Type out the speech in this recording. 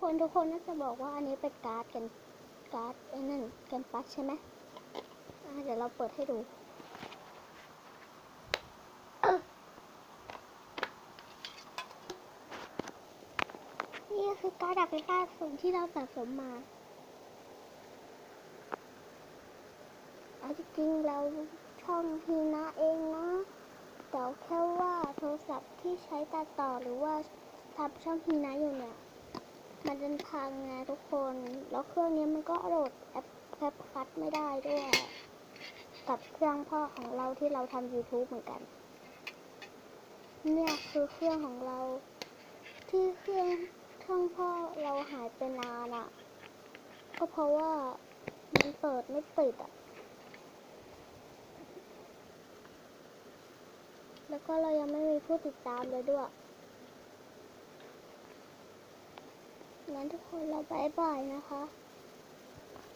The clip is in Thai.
คนทุกคนน่าจะบอกว่าอันนี้เป็นการ์ดกันการ์ดไอ้นั่นกันปัดใช่ไหมเดี๋ยวเราเปิดให้ดูนี่คือการ์ดดักเป็นการสมที่เราสะสมมาเอาจริงเราช่องพีนะเองนะแต่แค่ว่าโทรศัพท์ที่ใช้ตัดต่อหรือว่าทำช่องพีนะอยู่เนี่ย มันนพังไงทุกคน แล้วเครื่องนี้มันก็โหลดแอปแอปพัดไม่ได้ด้วย กับเครื่องพ่อของเราที่เราทำ YouTube เหมือนกัน เนี่ยคือเครื่องของเรา ที่เครื่องเครื่องพ่อเราหายไปนานอะ่ะ ก็เพราะว่ามันเปิดไม่ปิดอะ่ะ แล้วก็เรายังไม่มีผู้ติดตามเลยด้วย งั้นทุกคนเราบายบายนะคะ